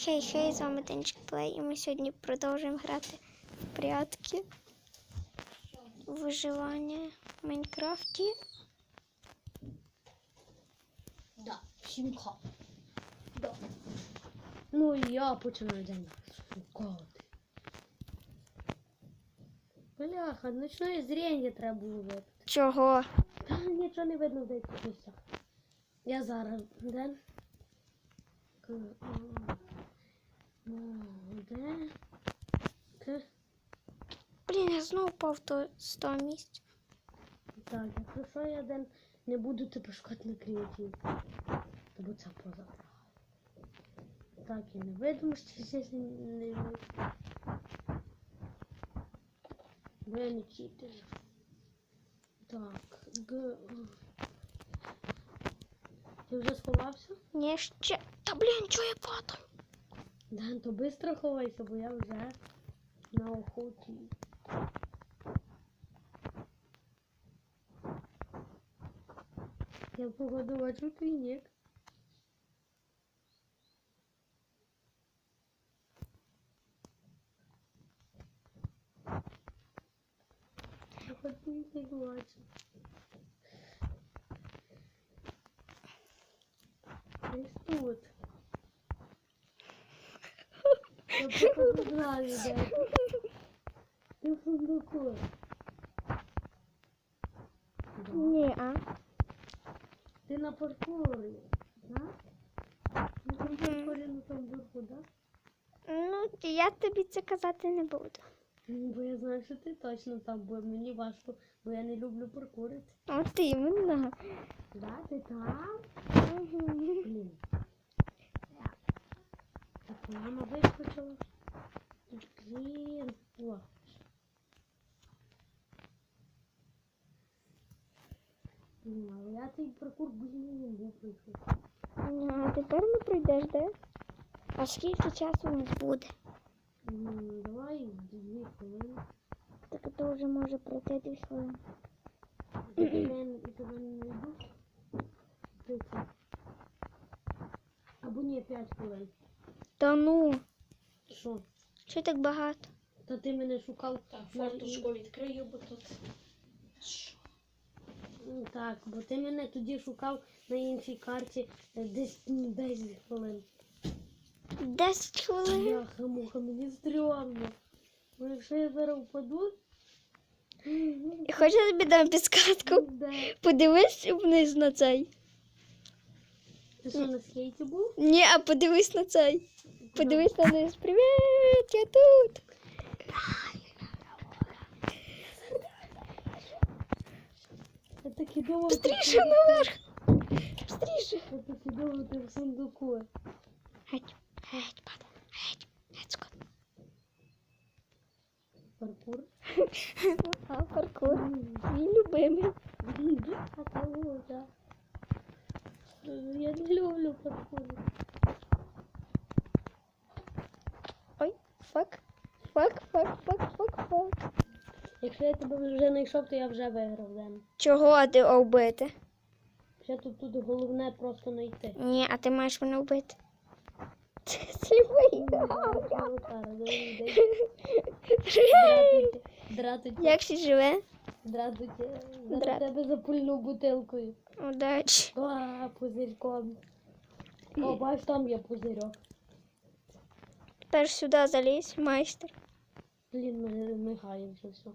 Хей, хей, з вами Денчик Плей, і ми сьогодні продовжуємо грати в прятки, виживання в Майнкрафті. Да, сімка. Да. Ну я починаю день шукати. Бляха, ночне зріння треба було випити. Чого? Нічого не видно де місцях. Я зараз де? Де? К- Блін, я знову впав то з того місця. Так, якщо що я день не буду тебе шукати на креативі. Бо це позабрав. Так, я не видимості здесь не, не... Бо я не читер. Так, г... Ти вже сховався? Ні, ще. Та блін, чого я падаю? Да, то быстро ховайся, бо я вже на охоті. Я погоду бачу нік. Я хоч твій нік бачу. Десь тут. Я знаю, де. Ти в сундуку. Да. Ні, а? Ти на паркурі, да? На тому паркурі на тому верху, да? Ну, я тобі це казати не буду. Ну, Бо я знаю, що ти точно там, бо мені важко, бо я не люблю паркурити. От іменно. Да, ти там? Мгм. Блін. Так, мама вискочила. Блін. О. Блін, але я цей паркур блін не був пройшов. Ну, А тепер не пройдеш, де? А скільки часу у нас буде? М, Давай дві хвилини. Так то вже може пройти дві хвилини. І тебе, і тебе не знайду. Ти це. Або ні, п'ять хвилин. Та ну, Що? що так багато? Та ти мене шукав. Так, форточку відкрию, бо тут. Що? Так, бо ти мене тоді шукав на іншій карті десь 10 хвилин. Десять хвилин. Бляха, муха, мені стрьомно. Бо якщо я зараз впаду. Хочеш я тобі дам підсказку? Да. Подивись вниз на цей. Ти що на скейті був? Ні, а подивись на цей. Подивись на низ. Привіт, я тут. Я так і думав, Быстріше наверх. Быстріше. Я так і думав, ти в сундуку. Геть, геть, падай, геть, геть, скот. Паркур. А, паркур. Мій любимий. А кого, да? Я не люблю паркур. Ой, фак. Фак, фак, фак, фак, фак. Якщо я тебе вже знайшов, то я вже виграв Ден. Чого ти вбити? Ще тут, тут головне просто знайти. Ні, а ти маєш мене вбити. Сліпий. Дратуйте, Як ще живе? Дратуйте. Дра- Зараз тебе запульну бутилкою. Удачі. А, пузирьком. О, бач, там є пузирьок. Тепер сюди залізь, майстер. Блін, ми мигає вже все.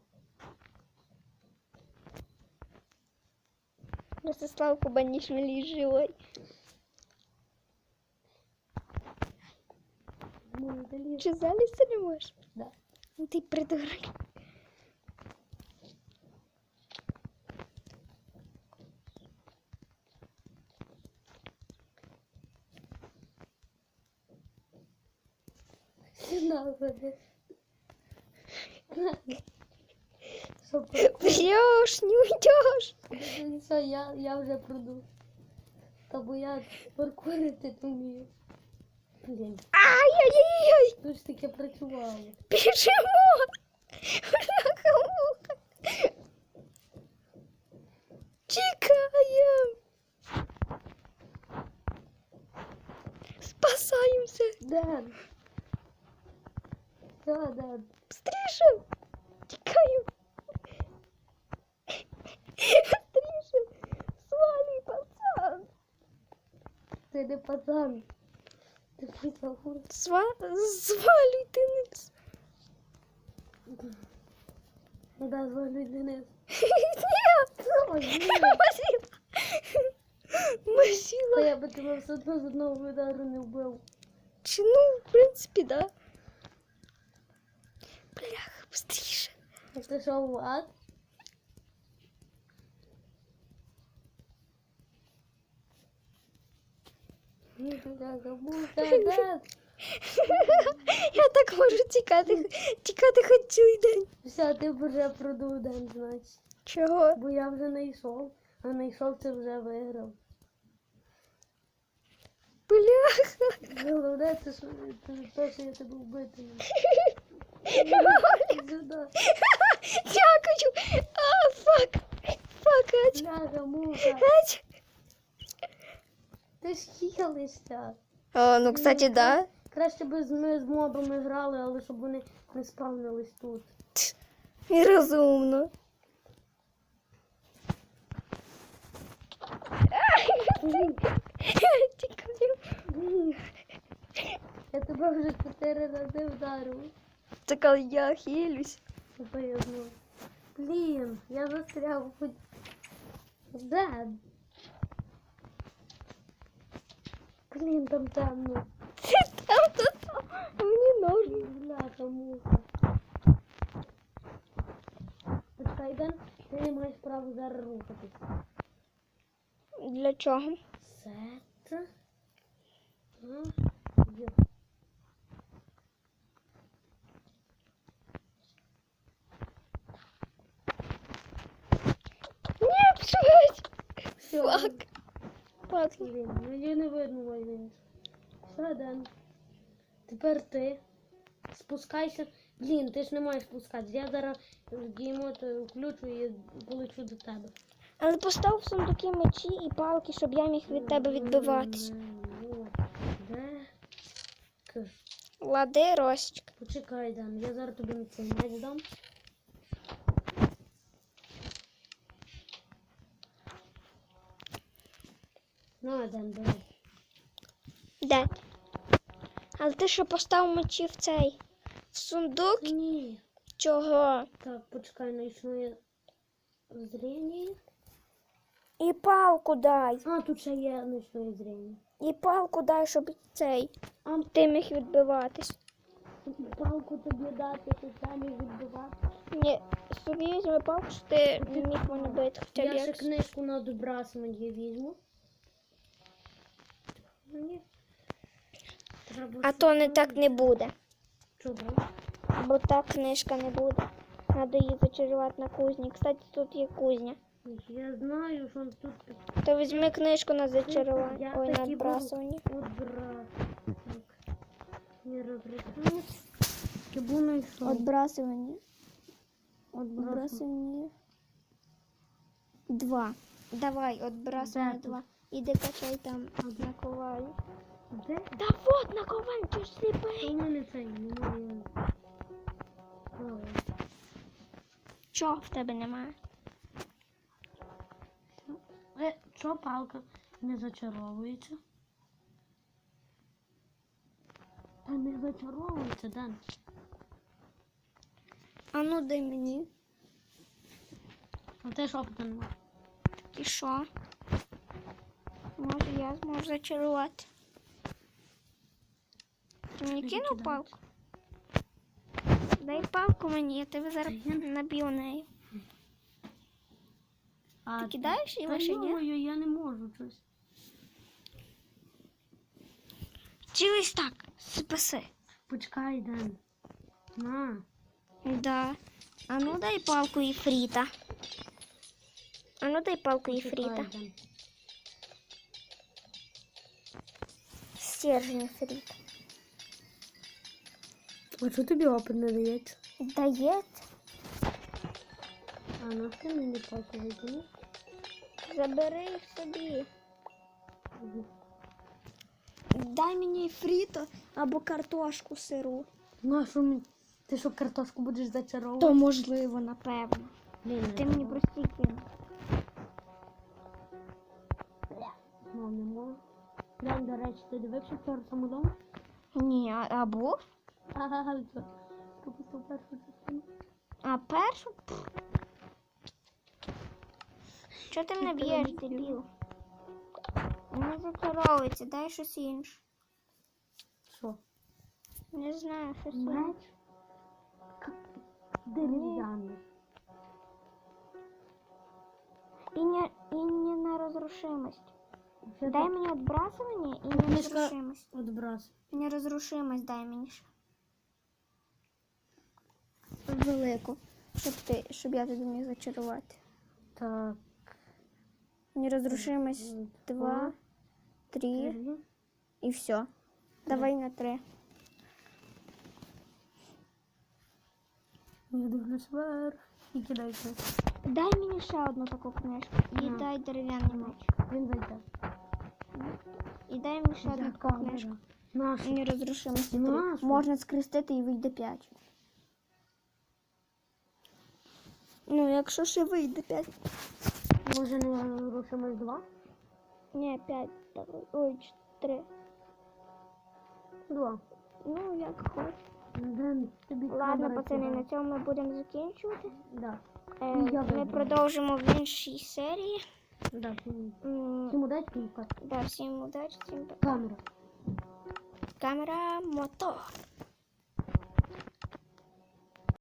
Ростислав Кубанішвілі живий. Ну, заліз. Чи залізти не можеш? Да. Ну ти придурок. Надо. Не уйдешь. Все, я, я вже проду. Та бо я паркурити вмію. Блін, Ай-яй-яй-яй. тут ж таке працювало. Біжимо. Бляха-муха. Чекаємо. Спасаємося. Ден. Що, Ден? Быстріше! Тікаю! Быстріше! Свалюй, пацан! Ти не пацан. Ти пацан. Сва... Свалюй, ти не... Да, звалюй Денис. Ні! Масіла! Масіла! Та я би тебе все одно з одного удару не вбив. Чи ну, в принципі, да. Ти що, в ад? Все, Я так можу тікати, тікати хоч цілий день. ти вже продув день, значить. Чого? Бо я вже не йшов, а не йшов, це вже виграв. Бляха. Головне, це що це те, що я тебе вбити. можу. Сюди. Дякую. А, фак. Фак, ач. Бляха, муха. Ач. Ти ж хілишся. О, ну, кстати, да. Краще би ми з мобами грали, але щоб вони не спавнились тут. І розумно. Я тебе вже чотири рази вдарив. Це коли я хилюсь. Це я знов. Блін, я застряв хоч. Де? Блін, там темно. Там тут мені ножні. Бляха, муха. Почекай, Ден, ти не маєш права зараз рухатись. Для чого? Сет. А, є. Ні, пшать. Все, Фак. Блін, мені не видно войни. Все, Ден. Тепер ти. Спускайся. Блін, ти ж не маєш спускатися. Я зараз геймот включу і полечу до тебе. Але постав в сундуки мечі і палки, щоб я міг від тебе Де? Киш. Лади, Росічка. Почекай, Дан, я зараз тобі цей меч дам. На, Дан, давай. Де? Але ти що постав мечі в цей? В сундук? Ні. Чого? Так, почекай, знайшла я зрення. І палку дай. А, тут ще є ночне зрення. І палку дай, щоб цей. А Ти міг відбиватись. палку тобі дати, ти самі відбивати. Ні, собі візьми палку, що ти міг мене бити хоча б Я ще як. книжку на добрасмені візьму. А то не так не буде. Чого? Бо так книжка не буде. Надо її зачарувати на кузні. Кстати, тут є кузня. Я знаю, що тут То візьми книжку на зачарування. Ой, на відбрасування. Не розрахунок. Отбрасування. Отбрасування. Два. Давай, отбрасування Де два. Іди качай там наковальню. Де? Та вот наковальню, ти ж Та сліпий. в мене цей немає. Ой. Чого в тебе немає? Е, що палка не зачаровується? Та не зачаровується, Дан. А ну дай мені. А опиту нема? І що? Може я зможу зачарувати. Ти мені кинув палку? Дай палку мені, я тебе зараз наб'ю нею. А, Ти кидаєш і Та ні? я не можу щось. Цілись так, спаси. Почекай, Дан. На. Да. А ну дай палку і фріта. А ну дай палку і фріта. Стержень фріта. А що тобі опит не дається? Дається. А ну ти мені палку візьми. Забери їх собі. дай мені фріто або картошку сиру. Ну а що мені? Ти що картошку будеш зачаровувати? То можливо, напевно. Блін, Ти мені прості кинь. Ну, не можу. Глянь, до речі, ти дивився вчора самодому? Ні, а, а був? Ага, що? Пропустив першу частину. А першу? Пф. Чого ти мене б'єш, дебіл? Не зачаровується, дай щось інше. Що? Не знаю, щось Меч? інше. Дерев'яний. І не, і не на розрушимость. Дай мені відбрасування і нерозрушимость. Відброс. Нерозрушимость дай мені ще. Велику. Щоб ти, щоб я тобі міг зачарувати. Так. Нерозрушимость два, три Три. і все. Давай на три. Я дивлюсь вверх і кидаю книжку. Дай мені ще одну таку книжку. І дай дерев'яний меч. Він зайде. І дай мені ще одну книжку. Три. Нашу? Можна скрестити і вийде п'ять. Ну, якщо ще вийде п'ять. Може не рушимось два? Ні, п'ять. Ой, чотири. Два. Ну, як хочеш. Ладно, пацани, на цьому ми будемо закінчувати. Да. Е, ми продовжимо в іншій серії. Да. всем, М, Всім удачі. Да, всем удачи, всем пока. Камера. Камера мотор.